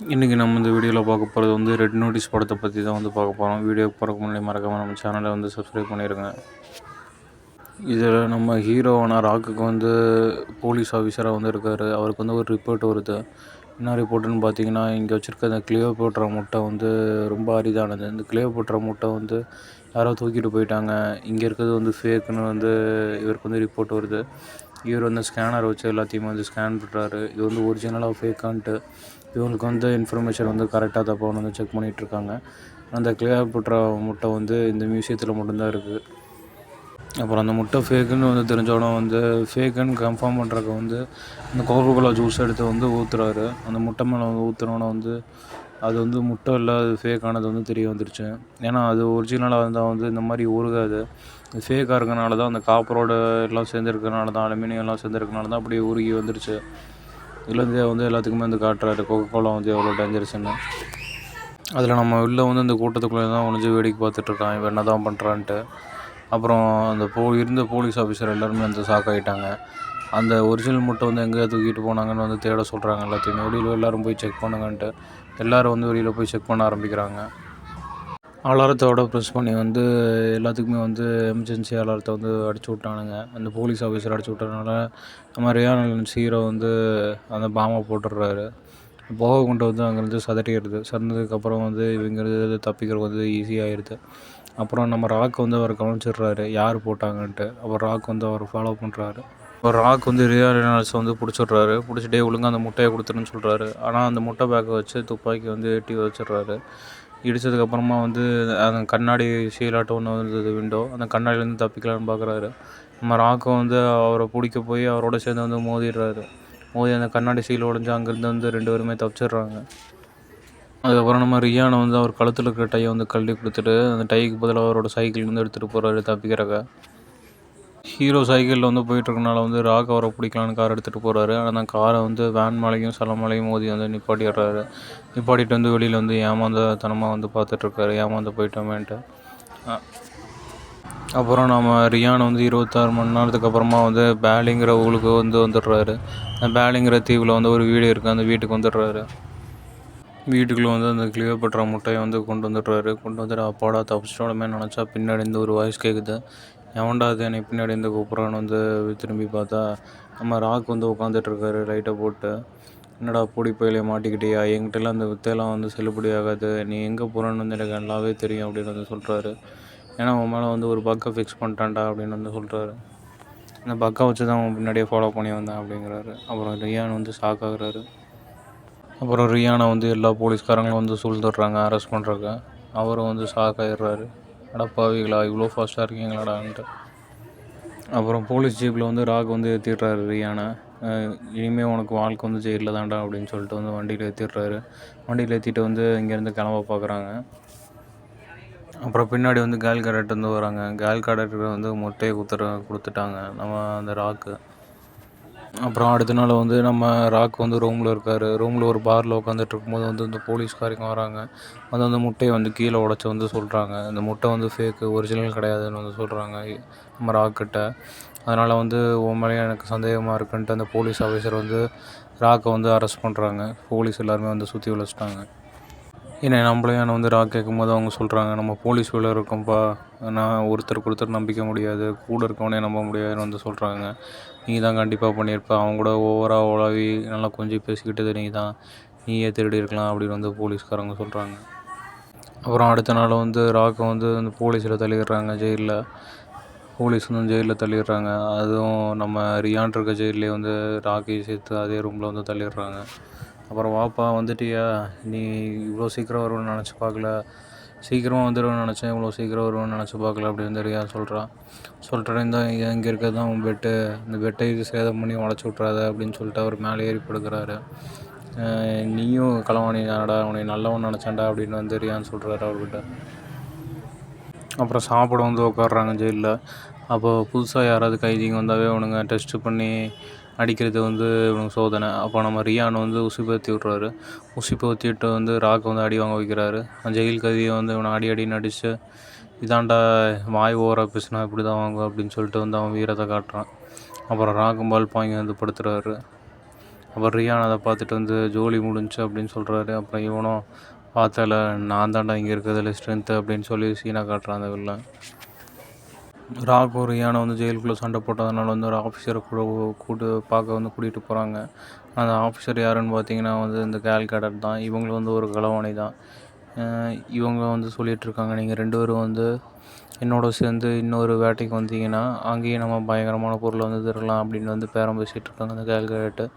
இன்றைக்கி நம்ம இந்த வீடியோவில் பார்க்க போகிறது வந்து ரெட் நோட்டீஸ் படத்தை பற்றி தான் வந்து பார்க்க போகிறோம் வீடியோ பார்க்க முன்னாடி மறக்காமல் நம்ம சேனலை வந்து சப்ஸ்கிரைப் பண்ணிடுங்க இதில் நம்ம ஹீரோவான ராக்குக்கு வந்து போலீஸ் ஆஃபீஸராக வந்து இருக்கார். அவருக்கு வந்து ஒரு ரிப்போர்ட் வருது. என்ன ரிப்போர்ட்டுன்னு பார்த்தீங்கன்னா இங்கே வச்சுருக்க அந்த கிளியோ போட்டுற முட்டை வந்து ரொம்ப அரிதானது. இந்த கிளியோ போட்டுற முட்டை வந்து யாரோ தூக்கிட்டு போயிட்டாங்க. இங்கே இருக்கிறது வந்து ஃபேக்குன்னு வந்து இவருக்கு வந்து ரிப்போர்ட் வருது. இவர் வந்து ஸ்கேனர் வச்சு எல்லாத்தையுமே வந்து ஸ்கேன் பண்ணுறாரு இது வந்து ஒரிஜினலாக ஃபேக்கான்ட்டு இவங்களுக்கு வந்து இன்ஃபர்மேஷன் வந்து கரெக்டாக தப்பான்னு வந்து செக் பண்ணிகிட்ருக்காங்க அந்த கிளியாபுட்ரா முட்டை வந்து இந்த மியூசியத்தில் மட்டும்தான் இருக்குது அப்புறம் அந்த முட்டை ஃபேக்குன்னு வந்து தெரிஞ்சோடனே வந்து ஃபேக்குன்னு கன்ஃபார்ம் பண்ணுறக்கு வந்து இந்த கோகோகோலா ஜூஸ் எடுத்து வந்து ஊற்றுறாரு அந்த முட்டை மேலே வந்து ஊற்றுனோன்னே வந்து அது வந்து முட்டை இல்லை அது ஃபேக்கானது வந்து தெரிய வந்துருச்சு. ஏன்னா அது ஒரிஜினலாக இருந்தால் வந்து இந்த மாதிரி உருகாது. ஃபேக்காக இருக்கனால தான் அந்த காப்பரோட எல்லாம் சேர்ந்துருக்கனால தான் அலுமினியம் எல்லாம் சேர்ந்துருக்கனால தான் அப்படியே உருகி வந்துருச்சு. இதுலேருந்தே வந்து எல்லாத்துக்குமே வந்து காட்டுறாரு. கொக்கோ கோலா வந்து எவ்வளோ டேஞ்சரஸ்ன்னு அதில் நம்ம உள்ளே வந்து இந்த கூட்டத்துக்குள்ளே தான் ஒழிஞ்சு வேடிக்கை பார்த்துட்ருக்கான் இவன் என்ன தான் பண்ணுறான்ட்டு அப்புறம் அந்த போ இருந்த போலீஸ் ஆஃபீஸர் எல்லாருமே வந்து ஷாக் ஆகிட்டாங்க அந்த ஒரிஜினல் முட்டை வந்து எங்கேயா தூக்கிட்டு போனாங்கன்னு வந்து தேட சொல்கிறாங்க எல்லாத்தையுமே. வெளியில் எல்லோரும் போய் செக் பண்ணுங்கன்ட்டு. எல்லோரும் வந்து வெளியில் போய் செக் பண்ண ஆரம்பிக்கிறாங்க. அலாரத்தோட ப்ரெஸ் பண்ணி வந்து எல்லாத்துக்குமே வந்து எமர்ஜென்சி அலாரத்தை வந்து அடிச்சு விட்டானுங்க. அந்த போலீஸ் ஆஃபீஸர் அடிச்சு விட்டதுனால நம்ம ரியான் ஹீரோ வந்து அந்த பாமை போட்டுடுறாரு. போக கொண்டு வந்து அங்கேருந்து சதட்டிடுது சதந்ததுக்கப்புறம் வந்து இவங்கிறது தப்பிக்கிறது வந்து ஈஸியாகிடுது அப்புறம் நம்ம ராக் வந்து அவர் கவனிச்சிடுறாரு. யார் போட்டாங்கன்ட்டு. அப்புறம் ராக் வந்து அவர் ஃபாலோ பண்ணுறாரு ஒரு ராக் வந்து ரியா ரெனால்ஸ் வந்து பிடிச்சிடுறாரு. பிடிச்சிட்டே ஒழுங்காக அந்த முட்டையை கொடுத்துருன்னு சொல்கிறாரு ஆனால் அந்த முட்டை பேக்கை வச்சு துப்பாக்கி வந்து எட்டி வச்சிடுறாரு. இடித்ததுக்கப்புறமா வந்து அந்த கண்ணாடி சீலாட்டம் ஒன்று வந்தது விண்டோ அந்த கண்ணாடியிலேருந்து தப்பிக்கலான்னு பார்க்குறாரு நம்ம ராக்கம் வந்து அவரை பிடிக்க போய் அவரோட சேர்ந்து வந்து மோதிடுறாரு. மோதி அந்த கண்ணாடி சீல் உடஞ்சி அங்கேருந்து வந்து ரெண்டு பேருமே தப்பிச்சிடுறாங்க. அதுக்கப்புறம் நம்ம ரியானை வந்து அவர் கழுத்தில் இருக்கிற டையை வந்து கழட்டி கொடுத்துட்டு அந்த டைக்கு பதிலாக அவரோட சைக்கிள் வந்து எடுத்துகிட்டு போகிறாரு தப்பிக்கிறக்க. ஹீரோ சைக்கிளில் வந்து போயிட்டுருக்கனால வந்து ராக் அவரை பிடிக்கலான்னு கார் எடுத்துகிட்டு போகிறாரு ஆனால் காரை வந்து வேன் மலையும் சல மலையும் மோதி வந்து நிப்பாட்டிடுறாரு. நிப்பாட்டிட்டு வந்து வெளியில் வந்து ஏமாந்த தனமாக வந்து பார்த்துட்ருக்காரு ஏமாந்து போயிட்டோமேன்ட்டு. அப்புறம் நம்ம ரியான் வந்து இருபத்தாறு மணி நேரத்துக்கு அப்புறமா வந்து பேலிங்கிற ஊருக்கு வந்து வந்துடுறாரு. அந்த பேலிங்கிற தீவில் வந்து ஒரு வீடு இருக்குது அந்த வீட்டுக்கு வந்துடுறாரு. வீட்டுக்குள்ளே வந்து அந்த கிளியோபட்ரா முட்டையை வந்து கொண்டு வந்துடுறாரு. கொண்டு வந்துட்டு அப்பாடா தப்பிச்சிட்டோமே நினச்சா பின்னாடி இந்த ஒரு வாய்ஸ் கேட்குது எவன்டா அது என்னை பின்னாடி இருந்து கூப்பிட்றான்னு வந்து திரும்பி பார்த்தா நம்ம ராக் வந்து உட்காந்துட்ருக்காரு லைட்டை போட்டு. என்னடா பொடி பயிலே மாட்டிக்கிட்டியா? என்கிட்டலாம் அந்த வித்தையெல்லாம் வந்து செல்லுபடி ஆகாது. நீ எங்கே போகிறேன்னு வந்து எனக்கு நல்லாவே தெரியும் அப்படின்னு வந்து சொல்கிறாரு ஏன்னா உன் மேலே வந்து ஒரு பக்கை ஃபிக்ஸ் பண்ணிட்டான்டா அப்படின்னு வந்து சொல்கிறாரு அந்த பக்கை வச்சு தான் அவன் பின்னாடியே ஃபாலோ பண்ணி வந்தேன் அப்படிங்கிறாரு. அப்புறம் ரியான் வந்து ஷாக் ஆகுறாரு. அப்புறம் ரியானை வந்து எல்லா போலீஸ்காரங்களும் வந்து சூழ்ந்துடுறாங்க அரெஸ்ட் பண்ணுறாங்க அவரும் வந்து ஷாக் ஆகிடுறாரு அடப்பாவிகளா இவ்வளோ ஃபாஸ்ட்டாக இருக்கீங்களாடான்ட்டு அப்புறம் போலீஸ் ஜீப்பில் வந்து ராக் வந்து ஏற்றிடுறாரு ரியானை. இனிமேல் உனக்கு வாழ்க்கை வந்து ஜெயிலில் தான்டா அப்படின்னு சொல்லிட்டு வந்து வண்டியில் ஏற்றிடுறாரு வண்டியில் ஏற்றிட்டு வந்து இங்கேருந்து கிளம்ப பார்க்குறாங்க அப்புறம் பின்னாடி வந்து கேல் கேரட் வந்து வராங்க. கேல் கேரட் வந்து முட்டையை கொடுத்துட்டு கொடுத்துட்டாங்க. நம்ம அந்த ராக்கு. அப்புறம் அடுத்த நாள் வந்து நம்ம ராக் வந்து ரூமில் இருக்கார். ரூமில் ஒரு பாரில் உட்காந்துட்டு இருக்கும்போது வந்து இந்த போலீஸ்காரங்க வராங்க. வந்து அந்த முட்டையை வந்து கீழே உடச்சி வந்து சொல்கிறாங்க இந்த முட்டை வந்து ஃபேக்கு ஒரிஜினல் கிடையாதுன்னு வந்து சொல்கிறாங்க நம்ம ராக்கிட்ட அதனால் வந்து உன் மேலேயும் எனக்கு சந்தேகமாக இருக்குன்ட்டு அந்த போலீஸ் ஆஃபீஸர் வந்து ராக்கை வந்து அரெஸ்ட் பண்ணுறாங்க போலீஸ் எல்லாருமே வந்து சுற்றி வளைச்சிட்டாங்க. ஏன்னா நம்மளையும் வந்து ராக் கேட்கும்போது அவங்க சொல்கிறாங்க நம்ம போலீஸ் வேலை இருக்கோம்ப்பா. நான் ஒருத்தருக்கு ஒருத்தர் நம்பிக்க முடியாது. கூட இருக்கவனே நம்ப முடியாதுன்னு வந்து சொல்கிறாங்க நீ தான் கண்டிப்பாக பண்ணியிருப்ப. அவங்க கூட ஓவராக உழவி நல்லா கொஞ்சம் பேசிக்கிட்டது நீ தான் நீயே திருடி இருக்கலாம் அப்படின்னு வந்து போலீஸ்காரங்க சொல்கிறாங்க அப்புறம் அடுத்த நாள் வந்து ராக்கை வந்து அந்த போலீஸில் தள்ளிடுறாங்க ஜெயிலில். போலீஸ் வந்து ஜெயிலில் தள்ளிடுறாங்க. அதுவும் நம்ம ரியான் இருக்க ஜெயிலே வந்து ராக்கையும் சேர்த்து அதே ரூமில் வந்து தள்ளிடுறாங்க. அப்புறம் வாப்பா வந்துட்டியா? நீ இவ்வளோ சீக்கிரம் வரும்னு நினச்சி பார்க்கல. சீக்கிரமாக வந்துடுவேன் நினச்சேன். இவ்வளோ சீக்கிரம் வருவேன்னு நினச்சி பார்க்கல. அப்படின்னு தெரியா சொல்கிறான் சொல்கிறேன் இந்த இங்கே இருக்கிறது தான் உன் பெட்டு இந்த பெட்டை இது சேதம் பண்ணி உடச்சி விட்றாத அப்படின்னு சொல்லிட்டு அவர் மேலே ஏறி படுக்கிறாரு. நீயும் களவாணி தானடா. உன்னை நல்லவன் நினச்சேன்டா அப்படின்னு வந்து ரியான்னு சொல்கிறாரு அவர்கிட்ட. அப்புறம் சாப்பிட வந்து உட்காடுறாங்க ஜெயிலில். அப்போ புதுசாக யாராவது கைதிங்க வந்தாவே அவனுங்க டெஸ்ட்டு பண்ணி அடிக்கிறது வந்து இவனுக்கு சோதனை. அப்போ நம்ம ரியான் வந்து உசுப்பேற்றி விட்றாரு உசுப்பேற்றி விட்டு வந்து ராக் வந்து அடி வாங்க வைக்கிறாரு. அந்த ஜெயில் கதியை வந்து இவனை அடி அடின்னு அடித்து இதாண்டா வாய் ஓவராக பேசினா இப்படி தான் வாங்குவோம் அப்படின்னு சொல்லிட்டு வந்து அவன் வீரத்தை காட்டுறான். அப்புறம் ராகும் பால் பாங்கி வந்து படுத்துறாரு. அப்புறம் ரியான் அதை பார்த்துட்டு வந்து ஜோலி முடிஞ்சு அப்படின்னு சொல்கிறாரு அப்புறம் இவனும் பார்த்தால நான் தான்டா இங்கே இருக்கிறதுல ஸ்ட்ரென்த்து அப்படின்னு சொல்லி சீனா காட்டுறான் அந்த ராக் ஒரு யானை வந்து ஜெயிலுக்குள்ளே சண்டை போட்டதுனால வந்து ஒரு ஆஃபீஸரை கூட கூட்டு பார்க்க வந்து கூட்டிகிட்டு போகிறாங்க அந்த ஆஃபீஸர் யாருன்னு பார்த்தீங்கன்னா வந்து இந்த கேல்கடர் தான். இவங்களும் வந்து ஒரு களவாணி தான். இவங்க வந்து சொல்லிகிட்ருக்காங்க நீங்கள் ரெண்டு பேரும் வந்து என்னோட சேர்ந்து இன்னொரு வேட்டைக்கு வந்தீங்கன்னா அங்கேயும் நம்ம பயங்கரமான பொருளை வந்து திருடலாம் அப்படின்னு வந்து பேரம் பேசிகிட்டு இருக்காங்க அந்த கேல்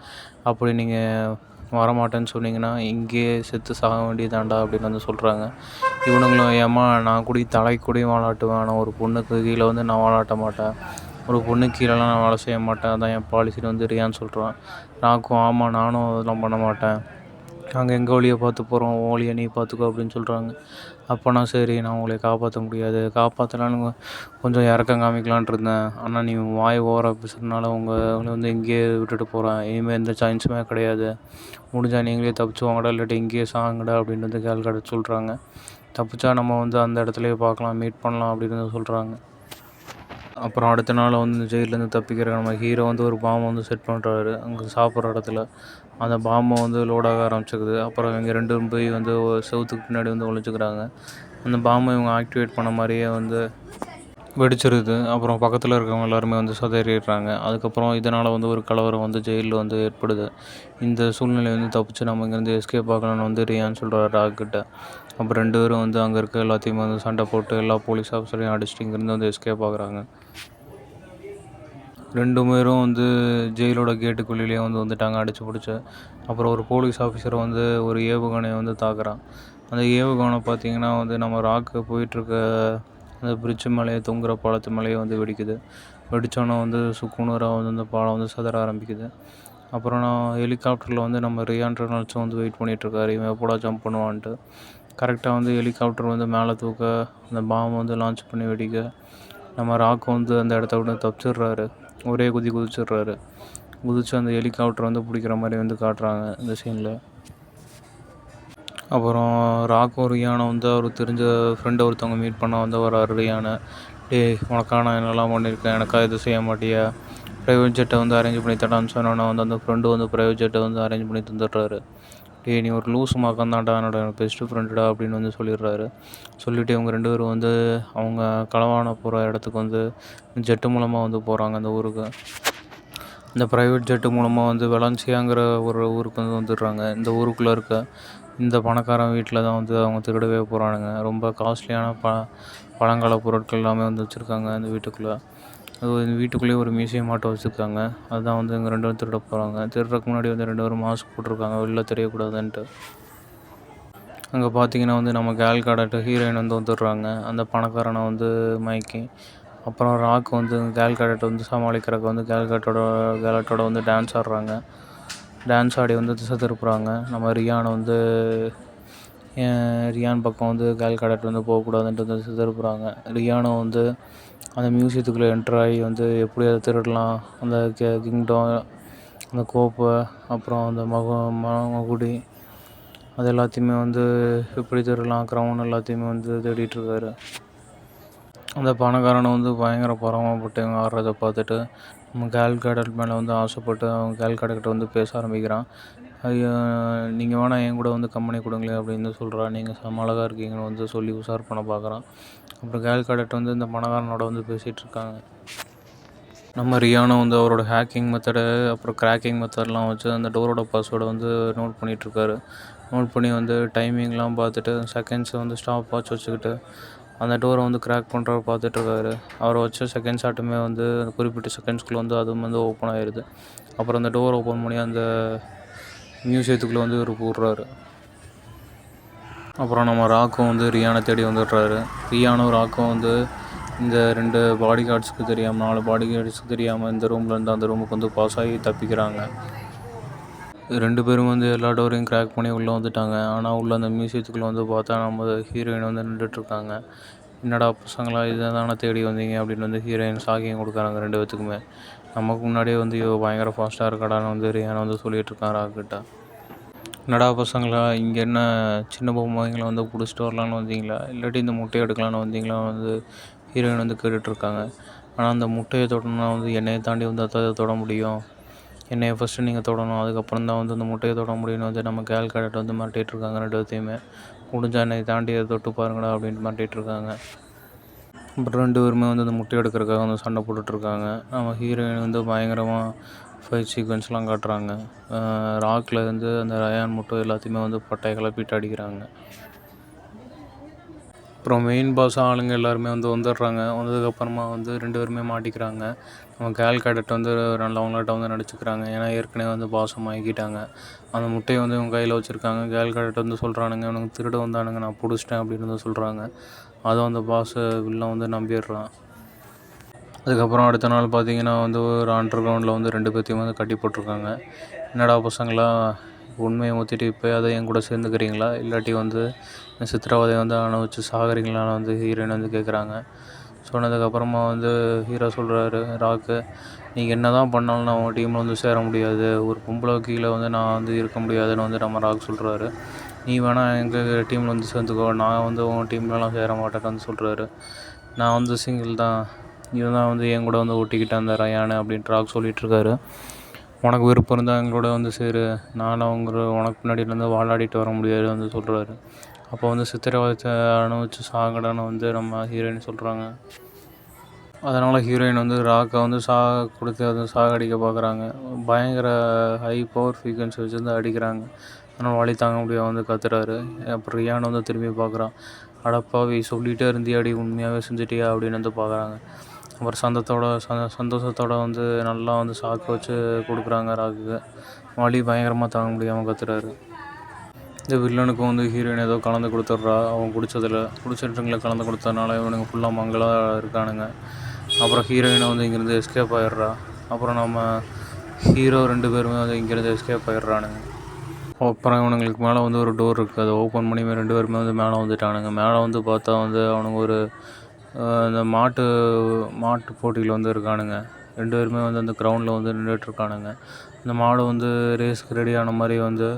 அப்படி நீங்கள் வரமாட்டேன்னு சொன்னீங்கன்னா இங்கேயே செத்து சாக வேண்டியதாண்டா அப்படின்னு வந்து சொல்கிறாங்க இவனுங்களும் ஏம்மா நான் கூடி தலை கூடி வாழாட்டுவேன். ஆனால் ஒரு பொண்ணுக்கு கீழே வந்து நான் வாழாட்ட மாட்டேன். ஒரு பொண்ணுக்கு கீழெலாம் நான் வேலை செய்ய மாட்டேன். அதான் என் பாலிசியில் வந்து ரியான்னு சொல்கிறான் நாக்கும் ஆமாம் நானும் அதெல்லாம் பண்ண மாட்டேன். நாங்கள் எங்கள் வழியை பார்த்து போகிறோம் ஓலியை வழியை நீ பார்த்துக்கோ அப்படின்னு சொல்கிறாங்க அப்போனா சரி நான் உங்களை காப்பாற்ற முடியாது. காப்பாற்றலான்னு கொஞ்சம் இறக்கம் காமிக்கலான்ட்டு இருந்தேன். ஆனால் நீ வாய் ஓர பேசுறதுனால உங்களை வந்து இங்கேயே விட்டுட்டு போகிறேன் இனிமேல் எந்த சான்ஸுமே கிடையாது. முடிஞ்சால் நீங்களே தப்பிச்சு வாங்கடா இல்லாட்டி இங்கேயே சாங்கடா அப்படின்றது வந்து கேள் கடை சொல்கிறாங்க தப்பிச்சா நம்ம வந்து அந்த இடத்துலையே பார்க்கலாம் மீட் பண்ணலாம் அப்படின்னு சொல்கிறாங்க அப்புறம் அடுத்த நாள் வந்து ஜெயிலேருந்து தப்பிக்கிற நம்ம ஹீரோ வந்து ஒரு பாம்பை வந்து செட் பண்ணுறாரு அங்கே சாப்பிட்ற இடத்துல அந்த பாம்பை வந்து லோடாக ஆரம்பிச்சிக்குது அப்புறம் இவங்க ரெண்டு பேரும் போய் வந்து ஒரு செவுத்துக்கு பின்னாடி வந்து ஒழிச்சுக்கிறாங்க அந்த பாம்பை இவங்க ஆக்டிவேட் பண்ண மாதிரியே வந்து வெடிச்சிருது. அப்புறம் பக்கத்தில் இருக்கவங்க எல்லாருமே வந்து சதறிடுறாங்க. அதுக்கப்புறம் இதனால் வந்து ஒரு கலவரம் வந்து ஜெயிலில் வந்து ஏற்படுது. இந்த சூழ்நிலை வந்து தப்பிச்சு நம்ம இங்கேருந்து எஸ்கேப் ஆகலாம்னு வந்து ரியான்னு சொல்கிறாரு ராக்கிட்ட அப்புறம் ரெண்டு பேரும் வந்து அங்கே இருக்க எல்லாத்தையுமே வந்து சண்டை போட்டு எல்லா போலீஸ் ஆஃபீஸரையும் அடிச்சுட்டு இங்கேருந்து வந்து எஸ்கேப் ஆகுறாங்க. ரெண்டு பேரும் வந்து ஜெயிலோட கேட்டுக்குள்ளேயே வந்து வந்துட்டாங்க அடிச்சு பிடிச்சி. அப்புறம் ஒரு போலீஸ் ஆஃபீஸர் வந்து ஒரு ஏவுகணையை வந்து தாக்குறான். அந்த ஏவுகணை பார்த்திங்கன்னா வந்து நம்ம ராக்கு போயிட்டுருக்க அந்த பிரிட்ஜு மேலேயே தொங்குற பாலத்து மலையை வந்து வெடிக்குது. வெடித்தோன்னே வந்து சுக்குநூறாக வந்து அந்த பாலம் வந்து சதற ஆரம்பிக்குது. அப்புறம் நான் ஹெலிகாப்டரில் வந்து நம்ம ரியான் ரெனால்ட்ஸும் வந்து வெயிட் பண்ணிகிட்ருக்காரு இவன் எப்போடா ஜம்ப் பண்ணுவான்ட்டு. கரெக்டாக வந்து ஹெலிகாப்டர் வந்து மேலே தூக்க அந்த பாம் வந்து லான்ச் பண்ணி வெடிக்க நம்ம ராக்கு வந்து அந்த இடத்த விட்டு தப்பிச்சிடுறாரு. ஒரே குதி குதிச்சிடுறாரு. குதிச்சு அந்த ஹெலிகாப்டர் வந்து பிடிக்கிற மாதிரி வந்து காட்டுறாங்க இந்த சீனில் அப்புறம் ராக்கும் ரியானை வந்து அவர் தெரிஞ்ச ஃப்ரெண்டை ஒருத்தவங்க மீட் பண்ண வந்து வராரு ரியானை டேய் உனக்கா நான் என்னெல்லாம் பண்ணியிருக்கேன் எனக்காக இது செய்ய மாட்டியா? ப்ரைவேட் ஜெட்டை வந்து அரேஞ்ச் பண்ணி தடான்னு சொன்னோன்னா வந்து அந்த ஃப்ரெண்டு வந்து ப்ரைவேட் ஜெட்டை வந்து அரேஞ்ச் பண்ணி தந்துடுறாரு. டேய் நீ ஒரு லூஸ் மக்கம் என்னோட பெஸ்ட்டு ஃப்ரெண்டுடா அப்படின்னு வந்து சொல்லிடுறாரு. சொல்லிவிட்டு இவங்க ரெண்டு பேரும் வந்து அவங்க களவான போகிற இடத்துக்கு வந்து ஜெட்டு மூலமாக வந்து போகிறாங்க அந்த ஊருக்கு. இந்த ப்ரைவேட் ஜெட்டு மூலமாக வந்து வெலான்சியாங்கிற ஒரு ஊருக்கு வந்து வந்துடுறாங்க. இந்த ஊருக்குள்ளே இருக்க இந்த பணக்காரன் வீட்டில் தான் வந்து அவங்க திருடவே போகிறானுங்க ரொம்ப காஸ்ட்லியான ப பழங்கால பொருட்கள் எல்லாமே வந்து வச்சுருக்காங்க இந்த வீட்டுக்குள்ளே. அது வீட்டுக்குள்ளேயே ஒரு மியூசியம் மாட்டம் வச்சுருக்காங்க. அதுதான் வந்து இங்கே ரெண்டு பேரும் திருட போகிறாங்க திருடுறதுக்கு முன்னாடி வந்து ரெண்டு பேரும் மாஸ்க் போட்டிருக்காங்க. வெளில தெரியக்கூடாதுன்ட்டு. அங்கே பார்த்தீங்கன்னா வந்து நம்ம கேல் ஹீரோயின் வந்து வந்துடுறாங்க. அந்த பணக்காரனை வந்து மயக்கி. அப்புறம் ராக் வந்து கேல் வந்து சமாளிக்கிறக்கு வந்து கேல் காட்டோட கேலட்டோட வந்து டான்ஸ் ஆடுறாங்க. டான்ஸ் ஆடி வந்து திசை திருப்புறாங்க. நம்ம ரியானை வந்து ரியான் பக்கம் வந்து கேல் வந்து போகக்கூடாதுன்ட்டு வந்து திசை திருப்புறாங்க. ரியானும் வந்து அந்த மியூசியத்துக்குள்ளே என்ட்ராகி வந்து எப்படி அதை திருடலாம் அந்த கே கிங்டம் அந்த கோப்பை அப்புறம் அந்த மக ம மகுடி அது எல்லாத்தையுமே வந்து எப்படி திருடலாம் க்ரௌன் எல்லாத்தையுமே வந்து தேடிட்டுருக்காரு அந்த பணக்காரனை வந்து பயங்கர பொறாமப்பட்டு இவங்க ஆடுறத பார்த்துட்டு நம்ம கேல்கடல் மேலே வந்து ஆசைப்பட்டு அவன் கேல் வந்து பேச ஆரம்பிக்கிறான். ஐயோ நீங்கள் வேணால் என் கூட வந்து கம்பெனி கொடுங்களேன் அப்படின்னு சொல்கிறான் நீங்கள் செம அழகாக இருக்கீங்கன்னு வந்து சொல்லி உஷார் பண்ண பார்க்குறான் அப்புறம் கேல் வந்து இந்த பணக்காரனோட வந்து பேசிகிட்டு இருக்காங்க. நம்ம ரியானோ வந்து அவரோட ஹேக்கிங் மெத்தடு அப்புறம் கிராக்கிங் மெத்தட்லாம் வச்சு அந்த டோரோட பாஸ்வேர்டை வந்து நோட் பண்ணிகிட்ருக்காரு நோட் பண்ணி வந்து டைமிங்லாம் பார்த்துட்டு செகண்ட்ஸை வந்து ஸ்டாப் வாட்ச் வச்சுக்கிட்டு அந்த டோரை வந்து கிராக் பண்ணுறவர் பார்த்துட்ருக்காரு அவரை வச்ச செகண்ட்ஸ் ஆட்டமே வந்து குறிப்பிட்ட செகண்ட்ஸ்குள்ளே வந்து அதுவும் வந்து ஓப்பன் ஆயிடுது அப்புறம் அந்த டோர் ஓப்பன் பண்ணி அந்த மியூசியத்துக்குள்ளே வந்து இவர் போடுறாரு. அப்புறம் நம்ம ராக்கும் வந்து ரியானை தேடி வந்துடுறாரு. ரியானும் ராக்கும் வந்து இந்த ரெண்டு பாடி கார்ட்ஸுக்கு தெரியாமல் நாலு பாடி கார்ட்ஸுக்கு தெரியாமல் இந்த ரூம்லேருந்து அந்த ரூமுக்கு வந்து பாஸ் ஆகி தப்பிக்கிறாங்க. ரெண்டு பேரும் வந்து எல்லா டோரையும் கிராக் பண்ணி உள்ளே வந்துட்டாங்க. ஆனால் உள்ளே அந்த மியூசியத்துக்குள்ளே வந்து பார்த்தா நம்ம ஹீரோயின் வந்து நின்றுட்டுருக்காங்க. என்னடா பசங்களா இதை தானே தேடி வந்தீங்க அப்படின்னு வந்து ஹீரோயின் சாகியம் கொடுக்குறாங்க ரெண்டு பேத்துக்குமே. நமக்கு முன்னாடியே வந்து இவ பயங்கர ஃபாஸ்ட்டாக இருக்காடான்னு வந்து ரியானை வந்து சொல்லிகிட்ருக்கான் ராக்கிட்ட என்னடா பசங்களா இங்கே என்ன சின்ன பொம்மைங்களை வந்து பிடிச்சிட்டு வரலான்னு வந்தீங்களா? இல்லாட்டி இந்த முட்டையை எடுக்கலான்னு வந்தீங்களா? வந்து ஹீரோயின் வந்து கேட்டுட்ருக்காங்க. ஆனால் அந்த முட்டையை தொடணும்னா வந்து என்னையை தாண்டி வந்து அதை தொட முடியும். என்னையை ஃபஸ்ட்டு நீங்கள் தொடணும். அதுக்கப்புறம் தான் வந்து அந்த முட்டையை தொட முடியும்னு வந்து நம்ம கேல் கேடட் வந்து மாட்டிகிட்ருக்காங்க ரெண்டு விதத்தையுமே முடிஞ்சால் என்னை தாண்டி அதை தொட்டு பாருங்கடா அப்படின்ட்டு மாட்டிகிட்ருக்காங்க இருக்காங்க அப்புறம் ரெண்டு பேருமே வந்து அந்த முட்டை எடுக்கிறதுக்காக வந்து சண்டை போட்டுட்ருக்காங்க. நம்ம ஹீரோயின் வந்து பயங்கரமாக ஃபைட் சீக்வன்ஸ்லாம் காட்டுறாங்க. ராக்கில் இருந்து அந்த ரயான் முட்டை எல்லாத்தையுமே வந்து பட்டையை கிளப்பிட்டு அடிக்கிறாங்க. அப்புறம் மெயின் பாஸ் ஆளுங்க எல்லாருமே வந்து வந்துடுறாங்க. வந்ததுக்கப்புறமா வந்து ரெண்டு பேருமே மாட்டிக்கிறாங்க. நம்ம கேல் கேடட் வந்து நல்லவங்களாட்ட வந்து நடிச்சுக்கிறாங்க. ஏன்னா ஏற்கனவே வந்து பாசம் ஆகிக்கிட்டாங்க அந்த முட்டையை வந்து இவங்க கையில் வச்சுருக்காங்க. கேல் கேடட் வந்து சொல்கிறானுங்க இவனுக்கு திருட வந்தானுங்க நான் பிடிச்சிட்டேன் அப்படின்னு வந்து சொல்கிறாங்க அதை அந்த பாஸை வில்லன் வந்து நம்பிடுறான். அதுக்கப்புறம் அடுத்த நாள் பார்த்தீங்கன்னா வந்து ஒரு அண்டர் கிரவுண்டில் வந்து ரெண்டு பேர்த்தையும் வந்து கட்டி போட்டிருக்காங்க. என்னடா பசங்களா உண்மையை ஊற்றிட்டு இப்போ அதை என் கூட சேர்ந்துக்கிறீங்களா? இல்லாட்டி வந்து சித்திரவதை வந்து அனுபவிச்சு சாகரிங்களான வந்து ஹீரோயின் வந்து கேட்குறாங்க சொன்னதுக்கப்புறமா வந்து ஹீரோ சொல்கிறாரு ராக்கு நீங்கள் என்ன தான் பண்ணாலும் நான் உங்கள் டீமில் வந்து சேர முடியாது. ஒரு பொம்பளை கீழே வந்து நான் வந்து இருக்க முடியாதுன்னு வந்து நம்ம ராக் சொல்கிறாரு நீ வேணால் எங்கள் டீமில் வந்து சேர்ந்துக்கோ. நான் வந்து உங்கள் டீம்லலாம் சேர மாட்டேன்னு வந்து சொல்கிறாரு நான் வந்து சிங்கிள் தான். இவன் தான் வந்து என் கூட வந்து ஒட்டிக்கிட்டேன் அந்த ரயானு அப்படின்ட்டு ராக் சொல்லிகிட்ருக்காரு உனக்கு விருப்பம் இருந்தால் எங்களோட வந்து சேரு. நானும் அவங்க உனக்கு பின்னாடியிலேருந்து வாழாடிட்டு வர முடியாது வந்து சொல்கிறாரு அப்போ வந்து சித்திரவதை அனுபவிச்சு சாகடான்னு வந்து நம்ம ஹீரோயின் சொல்கிறாங்க அதனால் ஹீரோயின் வந்து ராக்கை வந்து சாக கொடுத்து வந்து சாகடிக்க பார்க்குறாங்க பயங்கர ஹை பவர் ஃப்ரீக்வன்சி வச்சு வந்து அடிக்கிறாங்க. ஆனால் வழி தாங்க முடியாது வந்து கத்துறாரு. அப்புறம் ரியான் வந்து திரும்பி பார்க்குறான். அடப்பாவி சொல்லிகிட்டே இருந்தியாடி உண்மையாகவே செஞ்சிட்டியா அப்படின்னு வந்து பார்க்குறாங்க. அப்புறம் சந்தத்தோட சந்த சந்தோஷத்தோட வந்து நல்லா வந்து சாக்கு வச்சு கொடுக்குறாங்க ராக்குக்கு வலி பயங்கரமாக தாங்க முடியாமல் கத்துறாரு. இந்த வில்லனுக்கும் வந்து ஹீரோயின் ஏதோ கலந்து கொடுத்துட்றா அவன் குடித்ததில் குடிச்ச ட்ரிங்கில் கலந்து கொடுத்ததுனால இவனுங்க ஃபுல்லாக மங்களாக இருக்கானுங்க. அப்புறம் ஹீரோயினை வந்து இங்கேருந்து எஸ்கேப் ஆயிடுறா. அப்புறம் நம்ம ஹீரோ ரெண்டு பேருமே வந்து இங்கேருந்து எஸ்கேப் ஆயிடுறானுங்க. அப்புறம் இவனுங்களுக்கு மேலே வந்து ஒரு டோர் இருக்குது அதை ஓப்பன் பண்ணி இவன் ரெண்டு பேருமே வந்து மேலே வந்துட்டானுங்க. மேலே வந்து பார்த்தா வந்து அவனுங்க ஒரு அந்த இந்த மாட்டு மாட்டு போட்டியில் வந்து இருக்கானுங்க. ரெண்டு பேருமே வந்து அந்த கிரவுண்டில் வந்து நின்றுட்டுருக்கானுங்க அந்த மாடு வந்து ரேஸ்க்கு ரெடியான மாதிரி வந்து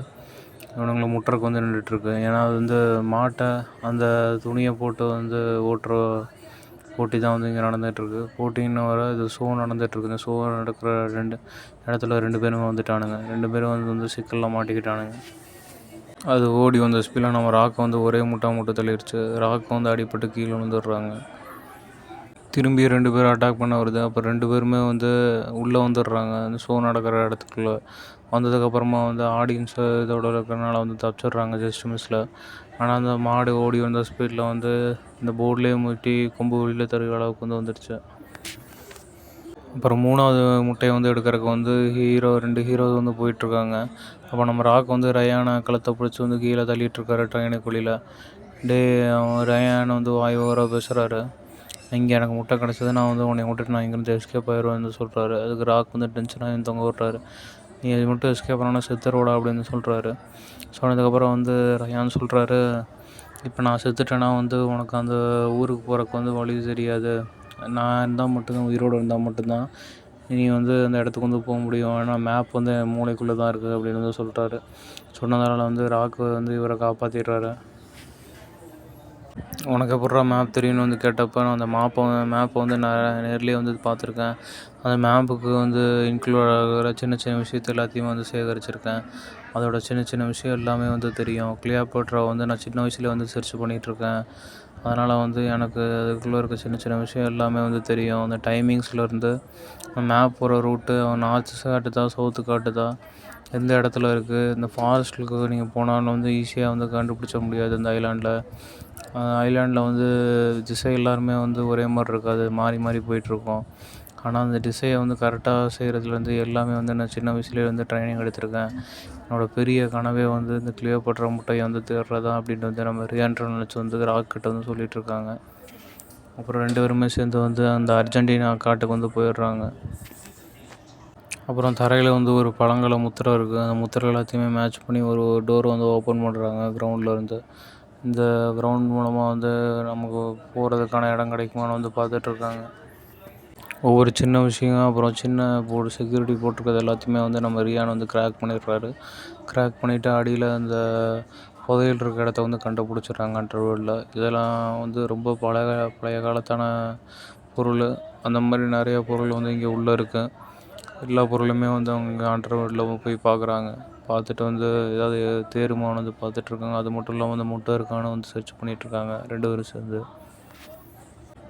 இவனுங்களை முட்டுறக்கு வந்து நின்றுட்டுருக்கு ஏன்னா அது வந்து மாட்டை அந்த துணியை போட்டு வந்து ஓட்டுற போட்டி தான் வந்து இங்கே நடந்துகிட்ருக்கு. போட்டின்னு வர இது ஷோ நடந்துகிட்ருக்கு. இந்த ஷோ நடக்கிற ரெண்டு இடத்துல ரெண்டு பேருமே வந்துட்டானுங்க. ரெண்டு பேரும் வந்து வந்து சிக்கலில் மாட்டிக்கிட்டானுங்க. அது ஓடி வந்த ஸ்பீடில் நம்ம ராக்கை வந்து ஒரே முட்டா முட்டை தள்ளிடுச்சு ராக்கு வந்து அடிபட்டு கீழே விழுந்துடுறாங்க. திரும்பி ரெண்டு பேரும் அட்டாக் பண்ண வருது. அப்போ ரெண்டு பேருமே வந்து உள்ளே வந்துடுறாங்க. அந்த ஷோ நடக்கிற இடத்துக்குள்ளே. வந்ததுக்கப்புறமா வந்து ஆடியன்ஸ் இதோட இருக்கிறனால வந்து தப்பிச்சிடுறாங்க. ஜஸ்ட் மிஸ்ஸில் ஆனால் அந்த மாடு ஓடி வந்த ஸ்பீடில் வந்து இந்த போர்ட்லேயே முட்டி கொம்பு வெளியில் தருகிற அளவுக்கு வந்து வந்துடுச்சு அப்புறம் மூணாவது முட்டையை வந்து எடுக்கிறதுக்கு வந்து ஹீரோ ரெண்டு ஹீரோ வந்து போயிட்டுருக்காங்க. அப்போ நம்ம ராக் வந்து ரயானை கழுத்தை பிடிச்சி வந்து கீழே தள்ளிட்டுருக்காரு ட்ரெயினுக்குள்ளியில் டே அவன் ரயான் வந்து வாய் ஓவராக பேசுகிறாரு இங்கே எனக்கு முட்டை கிடச்சது நான் வந்து உன்னை விட்டுட்டு நான் இங்கேருந்து எஸ்கேப் ஆயிடுவேன்னு சொல்கிறாரு அதுக்கு ராக் வந்து டென்ஷனாக தொங்க விட்றாரு. நீ இது மட்டும் எஸ்கேப் பண்ணால் செத்துருவோடா அப்படின்னு சொல்கிறாரு சொன்னதுக்கப்புறம் வந்து ரயான் சொல்கிறாரு இப்போ நான் செத்துட்டேன்னா வந்து உனக்கு அந்த ஊருக்கு போகிறக்கு வந்து வழி தெரியாது. நான் இருந்தால் மட்டும்தான் உயிரோடு இருந்தால் மட்டும்தான். நீ வந்து அந்த இடத்துக்கு வந்து போக முடியும். ஏன்னா மேப் வந்து மூளைக்குள்ளே தான் இருக்குது அப்படின்னு வந்து சொல்லிட்டாரு சொன்னதால் வந்து ராக்கு வந்து இவரை காப்பாற்றிடுறாரு உனக்கு எப்பட்றா மேப் தெரியும்னு வந்து கேட்டப்போ நான் அந்த மேப்பை மேப்பை வந்து நான் நேர்லேயே வந்து பார்த்துருக்கேன். அந்த மேப்புக்கு வந்து இன்க்ளூட் ஆகிற சின்ன சின்ன விஷயத்த எல்லாத்தையும் வந்து சேகரிச்சிருக்கேன். அதோட சின்ன சின்ன விஷயம் எல்லாமே வந்து தெரியும். கிளியாபட்ரா வந்து நான் சின்ன வயசுலேயே வந்து சர்ச் பண்ணிகிட்ருக்கேன் அதனால் வந்து எனக்கு அதுக்குள்ளே இருக்க சின்ன சின்ன விஷயம் எல்லாமே வந்து தெரியும். அந்த டைமிங்ஸ்லேருந்து மேப் போகிற ரூட்டு அவன் நார்த்து காட்டுதா சவுத்து காட்டுதா எந்த இடத்துல இருக்குது இந்த ஃபாரஸ்ட்டுக்கு நீங்கள் போனாலும் வந்து ஈஸியாக வந்து கண்டுபிடிச்ச முடியாது இந்த ஐலாண்டில் ஐலாண்டில் வந்து திசை எல்லாருமே வந்து ஒரே மாதிரி இருக்காது மாறி மாறி போயிட்டுருக்கோம். ஆனால் அந்த திசையை வந்து கரெக்டாக செய்கிறதுலேருந்து எல்லாமே வந்து நான் சின்ன வயசுலேயே வந்து ட்ரைனிங் எடுத்திருக்கேன். என்னோடய பெரிய கனவே வந்து இந்த கிளியோபட்ரா முட்டையை வந்து தேடுறதா அப்படின்ட்டு வந்து நம்ம ரியான்ட்ரன் நினச்சி வந்து ராக்கிட்ட வந்து சொல்லிகிட்டு இருக்காங்க அப்புறம் ரெண்டு பேருமே சேர்ந்து வந்து அந்த அர்ஜென்டினா காட்டுக்கு வந்து போயிடுறாங்க. அப்புறம் தரையில் வந்து ஒரு பழங்கள முத்திரை இருக்குது அந்த முத்திரை எல்லாத்தையுமே மேட்ச் பண்ணி ஒரு டோர் வந்து ஓப்பன் பண்ணுறாங்க கிரவுண்டில் இருந்து. இந்த கிரவுண்ட் மூலமாக வந்து நமக்கு போகிறதுக்கான இடம் கிடைக்குமான்னு வந்து பார்த்துட்ருக்காங்க ஒவ்வொரு சின்ன விஷயம் அப்புறம் சின்ன போர்டு செக்யூரிட்டி போட்டிருக்கிறது எல்லாத்தையுமே வந்து நம்ம ரியான் வந்து கிராக் பண்ணிடுறாரு. கிராக் பண்ணிவிட்டு அடியில் அந்த புதையல் இருக்க இடத்த வந்து கண்டுபிடிச்சிடுறாங்க அண்டர்வேர்ல்டில் இதெல்லாம் வந்து ரொம்ப பழைய பழைய காலத்தான பொருள். அந்த மாதிரி நிறைய பொருள் வந்து இங்கே உள்ளே இருக்குது எல்லா பொருளுமே வந்து அவங்க அண்டர் போய் பார்க்குறாங்க. பார்த்துட்டு வந்து ஏதாவது தேருமானு வந்து பார்த்துட்ருக்காங்க. அது மட்டும் இல்லாமல் அந்த முட்டை இருக்கான்னு வந்து சர்ச் பண்ணிகிட்ருக்காங்க ரெண்டு பேரும் சேர்ந்து.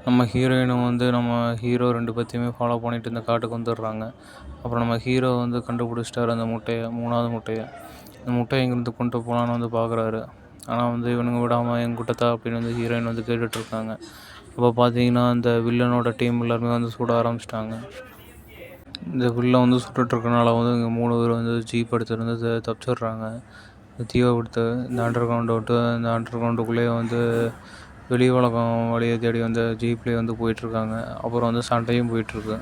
நம்ம ஹீரோயினும் வந்து நம்ம ஹீரோ ரெண்டு பேர்த்தையுமே ஃபாலோ பண்ணிட்டு இந்த காட்டுக்கு வந்துடுறாங்க. அப்புறம் நம்ம ஹீரோ வந்து கண்டுபிடிச்சிட்டாரு அந்த முட்டையை மூணாவது முட்டையை. இந்த முட்டையை இங்கேருந்து கொண்டு போகலான்னு வந்து பார்க்குறாரு. ஆனால் வந்து இவனுங்க விடாமல் என் தான் அப்படின்னு வந்து ஹீரோயின் வந்து கேட்டுட்ருக்காங்க. அப்போ பார்த்தீங்கன்னா அந்த வில்லனோட டீம் எல்லாருமே வந்து சூட ஆரம்பிச்சிட்டாங்க. இந்த வில்லன் வந்து சுட்டுட்ருக்கனால வந்து இங்கே மூணு பேர் வந்து ஜீப் எடுத்துகிட்டு வந்து தப்பிச்சிடுறாங்க. தீவை கொடுத்து இந்த அண்டர் கிரவுண்டை விட்டு இந்த அண்டர் கிரவுண்டுக்குள்ளேயே வந்து வெளி உலகம் வழியை தேடி வந்து ஜீப்லேயே வந்து போயிட்டுருக்காங்க அப்புறம் வந்து சண்டையும் போயிட்டுருக்கு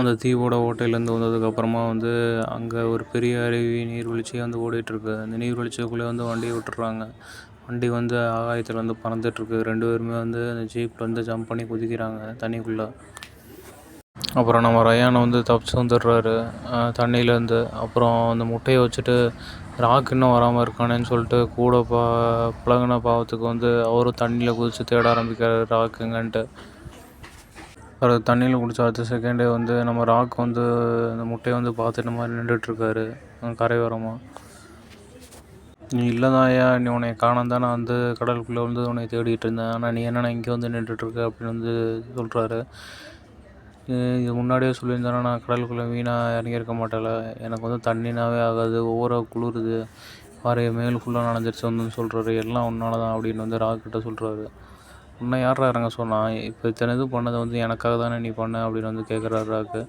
அந்த தீவோட ஓட்டையிலேருந்து வந்ததுக்கப்புறமா வந்து அங்கே ஒரு பெரிய அருவி நீர்வீழ்ச்சி வந்து ஓடிட்டுருக்கு அந்த நீர்வீழ்ச்சிக்குள்ளே வந்து வண்டியை விட்டுறாங்க வண்டி வந்து ஆகாயத்தில் வந்து பறந்துட்டுருக்கு ரெண்டு பேருமே வந்து அந்த ஜீப்பில் வந்து ஜம்ப் பண்ணி குதிக்கிறாங்க தண்ணிக்குள்ளே. அப்புறம் நம்ம ரயானை வந்து தப்பிச்சு வந்துடுறாரு. தண்ணியிலேருந்து. அப்புறம் அந்த முட்டையை வச்சுட்டு ராக் இன்னும் வராமல் இருக்கானேன்னு சொல்லிட்டு கூட பா பழகின பாவத்துக்கு வந்து அவரும் தண்ணியில் குதித்து தேட ஆரம்பிக்கிறாரு ராக் எங்கன்ட்டு. அப்புறம் தண்ணியில் குடிச்ச அடுத்த செகண்டே வந்து நம்ம ராக் வந்து அந்த முட்டையை வந்து பார்த்துட்டு மாதிரி நின்றுட்டுருக்காரு. கரையோரமாக நீ இல்லைதாயா நீ உன்னை காணம் தான் நான் வந்து கடலுக்குள்ளே வந்து உன்னை தேடிட்டு இருந்தேன். ஆனால் நீ என்னென்ன இங்கே வந்து நின்றுட்டுருக்க அப்படின்னு வந்து சொல்கிறாரு இது முன்னாடியே சொல்லியிருந்தானா நான் கடலுக்குள்ளே வீணாக இறங்கியிருக்க மாட்டேன்ல. எனக்கு வந்து தண்ணினாவே ஆகாது ஓவரா குளிருது. பாரு மேல் ஃபுல்லாக நனைஞ்சிருச்சு வந்து சொல்கிறாரு எல்லாம் உன்னால தான் அப்படின்னு வந்து ராக்கிட்ட சொல்கிறாரு உன்னை யாரா இறங்க சொன்னான் இப்போ இத்தனை இது பண்ணதை வந்து எனக்காக தானே நீ பண்ண அப்படின்னு வந்து கேட்குறாரு ராக்கு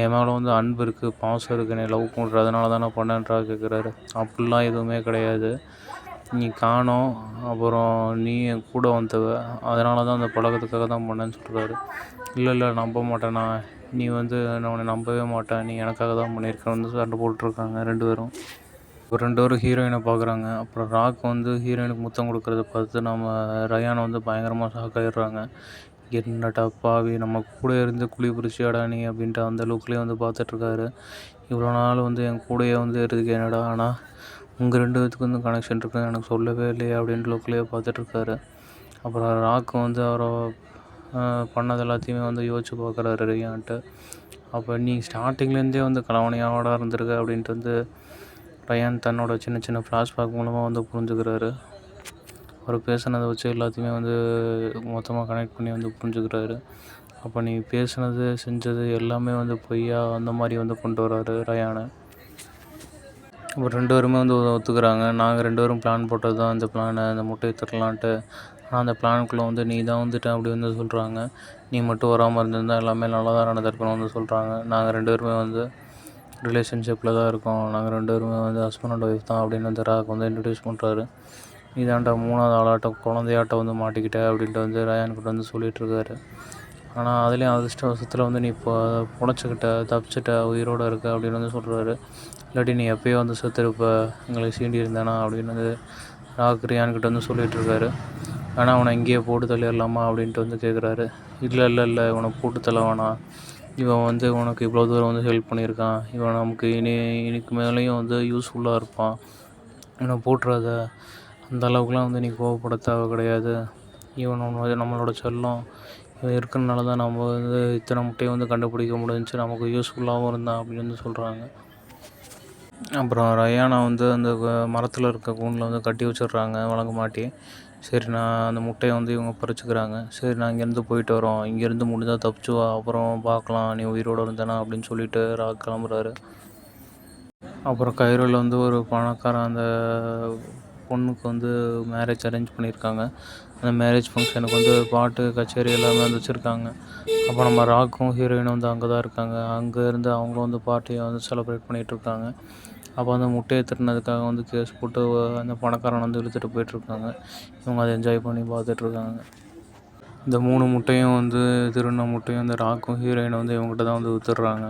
என் மேலே வந்து அன்பு இருக்குது பாசம் இருக்குது நீ லவ் பண்ணுற அதனால தானே பண்ணன்றா கேட்குறாரு அப்படிலாம் எதுவுமே கிடையாது. நீ காணோம் அப்புறம் நீ என் கூட வந்தவ அதனால தான் அந்த பழக்கத்துக்காக தான் பண்ணேன்னு சொல்கிறாரு இல்லை இல்லை நம்ப மாட்டேண்ணா நீ வந்து நான் உன்னை நம்பவே மாட்டேன். நீ எனக்காக தான் பண்ணியிருக்க. வந்து சண்டை போட்டிருக்காங்க ரெண்டு பேரும். இப்போ ரெண்டு பேரும் ஹீரோயினை பார்க்குறாங்க அப்புறம் ராக் வந்து ஹீரோயினுக்கு முத்தம் கொடுக்குறத பார்த்து நம்ம ரயானை வந்து பயங்கரமாக ஷாக் ஆகிடுறாங்க என்னடா பாவி நம்ம கூட இருந்து குழி பிடிச்சியாடா நீ அப்படின்ட்டு அந்த லுக்லேயே வந்து பார்த்துட்ருக்காரு. இவ்வளோ நாள் வந்து என் கூடயே வந்து இருக்கு என்னடா ஆனால் உங்கள் ரெண்டு பேத்துக்கு வந்து கனெக்ஷன் இருக்குன்னு எனக்கு சொல்லவே இல்லையே அப்படின்ட்டு லுக்லேயே பார்த்துட்ருக்காரு. அப்புறம் ராக் வந்து அவரை பண்ணது எல்லாத்தையுமே வந்து யோசிச்சு பார்க்குறாரு ரியான்ட்டு அப்போ நீ ஸ்டார்டிங்லேருந்தே வந்து கலவணையாவோட இருந்திருக்க அப்படின்ட்டு வந்து ரயான் தன்னோட சின்ன சின்ன ஃப்ளாஷ்பேக் மூலமாக வந்து புரிஞ்சுக்கிறாரு. அவர் பேசுனதை வச்சு எல்லாத்தையுமே வந்து மொத்தமாக கனெக்ட் பண்ணி வந்து புரிஞ்சுக்கிறாரு. அப்போ நீ பேசுனது செஞ்சது எல்லாமே வந்து பொய்யா அந்த மாதிரி வந்து கொண்டு வராரு ரயானை. இப்போ ரெண்டு பேருமே வந்து ஒத்துக்கிறாங்க. நாங்கள் ரெண்டு பேரும் பிளான் போட்டது தான் இந்த பிளானை அந்த முட்டையை தரலான்ட்டு ஆனால் அந்த பிளானுக்குள்ளே வந்து நீ தான் வந்துட்ட அப்படி வந்து சொல்கிறாங்க நீ மட்டும் வராமல் இருந்திருந்தால் எல்லாமே நல்லா தான் நடந்திருக்கணும் வந்து சொல்கிறாங்க நாங்கள் ரெண்டு பேருமே வந்து ரிலேஷன்ஷிப்பில் தான் இருக்கோம். நாங்கள் ரெண்டு பேருமே வந்து ஹஸ்பண்ட் அண்ட் ஒய்ஃப் தான் அப்படின்னு வந்து ராக் வந்து இன்ட்ரடியூஸ் பண்ணுறாரு இதாண்டா மூணாவது ஆளாட்டம் குழந்தையாட்டம் வந்து மாட்டிக்கிட்ட அப்படின்ட்டு வந்து ரயான்கிட்ட வந்து சொல்லிகிட்ருக்காரு ஆனால் அதுலேயும் அதிர்ஷ்டவசத்தில் வந்து நீ இப்போ புடச்சிக்கிட்ட தப்பிச்சிட்ட உயிரோடு இருக்க அப்படின்னு வந்து சொல்கிறாரு இல்லாட்டி நீ எப்பயோ வந்து செத்துருப்ப எங்களை சீண்டி இருந்தானா அப்படின்னு வந்து ராக் ரியான்கிட்ட வந்து சொல்லிகிட்ருக்காரு இருக்காரு ஆனால் அவனை இங்கேயே போட்டு தள்ளிடலாமா அப்படின்ட்டு வந்து கேட்குறாரு இல்லை இல்லை இல்லை இவனை போட்டு தள்ள வேணாம். இவன் வந்து உனக்கு இவ்வளோ தூரம் வந்து ஹெல்ப் பண்ணியிருக்கான். இவன் நமக்கு இனி இனிக்கு மேலேயும் வந்து யூஸ்ஃபுல்லாக இருப்பான். இவனை போட்டுறாத. அந்த அளவுக்குலாம் வந்து நீ கோவப்பட தேவை கிடையாது. இவன் நம்ம- நம்மளோட செல்லம். இவன் இருக்கிறனால தான் நம்ம வந்து இத்தனை முட்டையை வந்து கண்டுபிடிக்க முடிஞ்சுச்சு. நமக்கு யூஸ்ஃபுல்லாகவும் இருந்தான் அப்படின்னு வந்து சொல்கிறாங்க அப்புறம் ரயானா வந்து அந்த மரத்தில் இருக்க கூண்டில் வந்து கட்டி வச்சிடுறாங்க வழங்க மாட்டி. சரி நான் அந்த முட்டையை வந்து இவங்க பறிச்சுக்கிறாங்க. சரி நான் இங்கேருந்து போயிட்டு வரோம். இங்கேருந்து முடிஞ்சால் தப்பிச்சு வா அப்புறம் பார்க்கலாம். நீ உயிரோடு இருந்தேனா அப்படின்னு சொல்லிட்டு ராக் கிளம்புறாரு. அப்புறம் கைரோவில் வந்து ஒரு பணக்காரன் அந்த பொண்ணுக்கு வந்து மேரேஜ் அரேஞ்ச் பண்ணியிருக்காங்க. அந்த மேரேஜ் ஃபங்க்ஷனுக்கு வந்து பாட்டு கச்சேரி எல்லாமே வந்து வச்சுருக்காங்க. அப்போ நம்ம ராக்கும் ஹீரோயினும் வந்து அங்கே தான் இருக்காங்க அங்கேருந்து அவங்களும் வந்து பார்ட்டியை வந்து செலிப்ரேட் பண்ணிகிட்டு இருக்காங்க. அப்போ அந்த முட்டையை திருடினதுக்காக வந்து கேஸ் போட்டு அந்த பணக்காரன் வந்து இழுத்துட்டு போயிட்டுருக்காங்க. இவங்க அதை என்ஜாய் பண்ணி பார்த்துட்ருக்காங்க இந்த மூணு முட்டையும் வந்து திருடின முட்டையும் இந்த ராக்கும் ஹீரோயினும் வந்து இவங்ககிட்ட தான் வந்து வித்துடுறாங்க.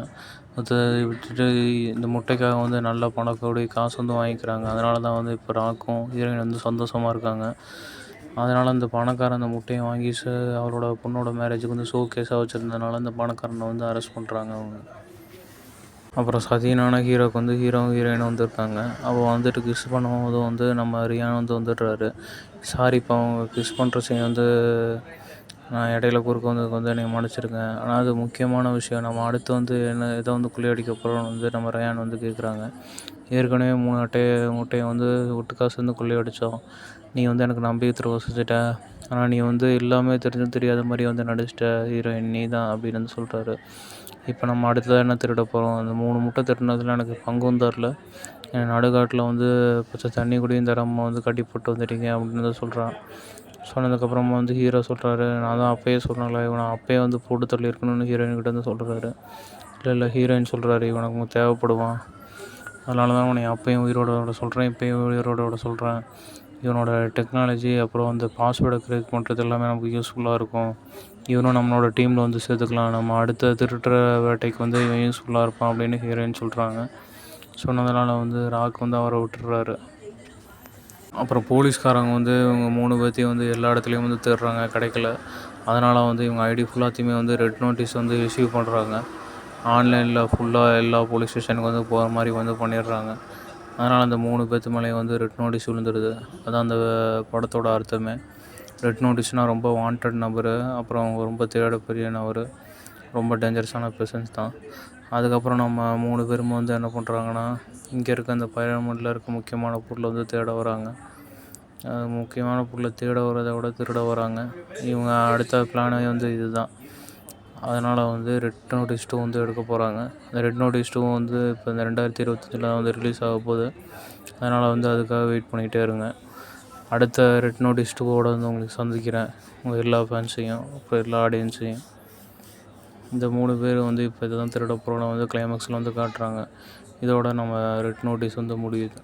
வித்து விட்டுட்டு இந்த முட்டைக்காக வந்து நல்ல பணக்கோடி காசு வந்து வாங்கிக்கிறாங்க. அதனால தான் வந்து இப்போ ராக்கும் ஹீரோயின் வந்து சந்தோஷமாக இருக்காங்க. அதனால் அந்த பணக்காரன் அந்த முட்டையை வாங்கி அவரோட பொண்ணோட மேரேஜுக்கு வந்து ஷோ கேஸாக வச்சுருந்ததுனால அந்த பணக்காரனை வந்து அரெஸ்ட் பண்ணுறாங்க அவங்க. அப்புறம் சதீனான ஹீரோக்கு வந்து ஹீரோ ஹீரோயினும் வந்திருக்காங்க அவள் வந்துட்டு கிஸ் பண்ணும்போது வந்து நம்ம ரியான் வந்து வந்துடுறாரு. சாரி இப்போ அவங்க கிஸ் பண்ணுற சீன் வந்து நான் இடையில குறுக்க வந்ததுக்கு வந்து நீங்கள் மன்னிச்சிருக்கேன் ஆனால் அது முக்கியமான விஷயம். நம்ம அடுத்து வந்து என்ன எதை வந்து குளியடிக்க போகிறோம்னு வந்து நம்ம ரயான் வந்து கேட்குறாங்க ஏற்கனவே மூணு அட்டையை முட்டையை வந்து உட்டு காசு வந்து கொள்ளையடித்தோம் நீ வந்து எனக்கு நம்பிக்கை துரோகம் செஞ்சுட்ட ஆனால் நீ வந்து எல்லாமே தெரிஞ்சும் தெரியாத மாதிரி வந்து நடிச்சிட்ட ஹீரோயின் நீ தான் அப்படின்னு வந்து சொல்கிறாரு இப்போ நம்ம அடுத்ததாக என்ன திருட போகிறோம்? அந்த மூணு முட்டை திருடினதுல எனக்கு பங்கும் தரல. என் நடுக்காட்டில் வந்து பச்சை தண்ணி குடியும் தராமல் வந்து கட்டி போட்டு வந்துட்டீங்க அப்படின்னு தான் சொல்கிறான் சொன்னதுக்கப்புறமா வந்து ஹீரோ சொல்கிறாரு நான் தான் அப்பயே சொல்கிறேன்ல இவனை அப்பயே வந்து போட்டு தள்ளி இருக்கணும்னு ஹீரோயின் வந்து சொல்கிறாரு இல்லை இல்லை ஹீரோயின் சொல்கிறாரு இவனுக்கு தேவைப்படுவான். அதனால தான் உன்னை அப்பயும் உயிரோட விட சொல்கிறேன் இப்போயும் உயிரோட விட சொல்கிறேன் இவனோட டெக்னாலஜி அப்புறம் அந்த பாஸ்வேர்டை கிரியேட் பண்ணுறது எல்லாமே நமக்கு யூஸ்ஃபுல்லாக இருக்கும். இவனும் நம்மளோட டீமில் வந்து சேர்த்துக்கலாம். நம்ம அடுத்த திருட்டுற வேட்டைக்கு வந்து இவன் யூஸ்ஃபுல்லாக இருப்பான் அப்படின்னு ஹீரோயின் சொல்கிறாங்க சொன்னதுனால வந்து ராக் வந்து அவரை விட்டுறாரு அப்புறம் போலீஸ்காரங்க வந்து இவங்க மூணு பேர்த்தையும் வந்து எல்லா இடத்துலையும் வந்து தேடுறாங்க கிடைக்கல. அதனால் வந்து இவங்க ஐடி ஃபுல்லாத்தையுமே வந்து ரெட் நோட்டீஸ் வந்து ரிசீவ் பண்ணுறாங்க ஆன்லைனில் ஃபுல்லாக எல்லா போலீஸ் ஸ்டேஷனுக்கு வந்து போகிற மாதிரி வந்து பண்ணிடுறாங்க. அதனால் அந்த மூணு பேர்த்து மேலேயும் வந்து ரெட் நோட்டீஸ் விழுந்துடுது. அதான் அந்த படத்தோட அர்த்தமே. ரெட் நோட்டீஸ்னால் ரொம்ப வாண்டட் நபரு அப்புறம் அவங்க ரொம்ப தேடப்பெரிய நபர் ரொம்ப டேஞ்சரஸான பெர்சன்ஸ் தான். அதுக்கப்புறம் நம்ம மூணு பேரும் வந்து என்ன பண்ணுறாங்கன்னா இங்கே இருக்க அந்த பைரமெண்டில் இருக்க முக்கியமான பொருளை வந்து தேட வராங்க. அது முக்கியமான பொருளை தேட வரதை விட திருட வராங்க. இவங்க அடுத்த பிளானே வந்து இதுதான். அதனால் வந்து ரெட் நோட்டீஸ் டூ வந்து எடுக்க போகிறாங்க அந்த ரெட் நோட்டீஸ் டூ வந்து இப்போ இந்த ரெண்டாயிரத்தி இருபத்தஞ்சில் வந்து ரிலீஸ் ஆக போகுது. அதனால் வந்து அதுக்காக வெயிட் பண்ணிகிட்டே இருங்க. அடுத்த ரெட் நோட்டீஸ் டூவோட வந்து உங்களுக்கு சந்திக்கிறேன். உங்கள் எல்லா ஃபேன்ஸையும் அப்புறம் எல்லா ஆடியன்ஸையும் இந்த மூணு பேர் வந்து இப்போ இதை தான் திருட போகிறோம் வந்து கிளைமேக்ஸில் வந்து காட்டுறாங்க. இதோட நம்ம ரெட் நோட்டீஸ் வந்து முடியுது.